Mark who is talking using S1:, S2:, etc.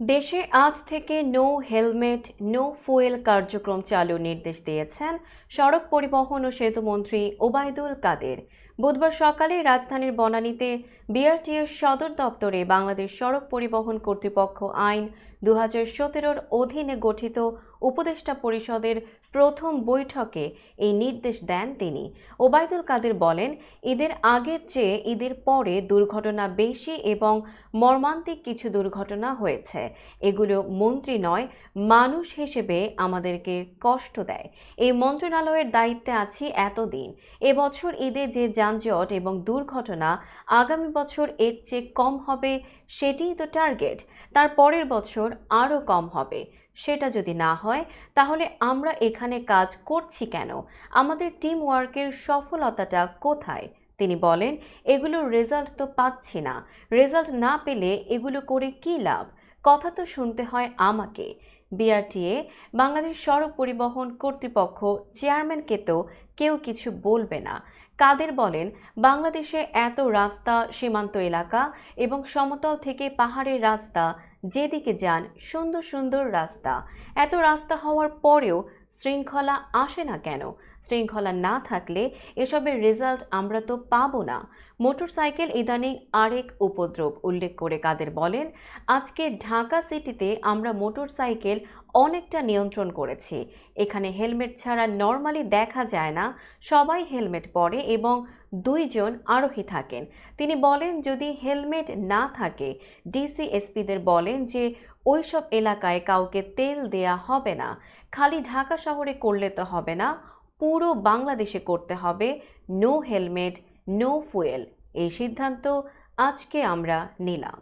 S1: দেশে আজ থেকে নো হেলমেট, নো ফুয়েল কার্যক্রম চালুর নির্দেশ দিয়েছেন সড়ক পরিবহন ও সেতুমন্ত্রী ওবায়দুল কাদের। বুধবার সকালে রাজধানীর বনানীতে বিআরটিএর সদর দপ্তরে বাংলাদেশ সড়ক পরিবহন কর্তৃপক্ষ আইন দু হাজার সতেরোর অধীনে গঠিত উপদেষ্টা পরিষদের প্রথম বৈঠকে এই নির্দেশ দেন তিনি। ওবায়দুল কাদের বলেন, ঈদের আগের চেয়ে ঈদের পরে দুর্ঘটনা বেশি এবং মর্মান্তিক কিছু দুর্ঘটনা হয়েছে। এগুলো মন্ত্রী নয়, মানুষ হিসেবে আমাদেরকে কষ্ট দেয়। এই মন্ত্রণালয়ের দায়িত্বে আছি এতদিন। এবছর ঈদে যে যানজট এবং দুর্ঘটনা আগামী বছর এর চেয়ে কম হবে সেটিই তো টার্গেট। তার পরের বছর আরও কম হবে। সেটা যদি না হয়, তাহলে আমরা এখানে কাজ করছি কেন? আমাদের টিম ওয়ার্কের সফলতাটা কোথায়? তিনি বলেন, এগুলোর রেজাল্ট তো পাচ্ছি না। রেজাল্ট না পেলে এগুলো করে কি লাভ? কথা তো শুনতে হয় আমাকে। বিআরটিএ, বাংলাদেশ সড়ক পরিবহন কর্তৃপক্ষ চেয়ারম্যানকে তো কেউ কিছু বলবে না। কাদের বলেন, বাংলাদেশে এত রাস্তা, সীমান্ত এলাকা এবং সমতল থেকে পাহাড়ের রাস্তা, যেদিকে যান সুন্দর সুন্দর রাস্তা। এত রাস্তা হওয়ার পরেও শৃঙ্খলা আসে না কেন? শৃঙ্খলা না থাকলে এসবের রেজাল্ট আমরা তো পাবো না। মোটরসাইকেল ইদানিং আরেক উপদ্রব, উল্লেখ করে কাদের বলেন। আজকে ঢাকা সিটিতে আমরা মোটরসাইকেল অনেকটা নিয়ন্ত্রণ করেছি। এখানে হেলমেট ছাড়া নর্মালি দেখা যায় না। সবাই হেলমেট পরে এবং দুইজন আরোহী থাকেন। তিনি বলেন, যদি হেলমেট না থাকে, ডিসি এসপিদের বলেন যে ওইসব এলাকায় কাউকে তেল দেয়া হবে না। খালি ঢাকা শহরে করলে তো হবে না, পুরো বাংলাদেশে করতে হবে নো হেলমেট নো ফুয়েল এই সিদ্ধান্ত আজকে আমরা নিলাম।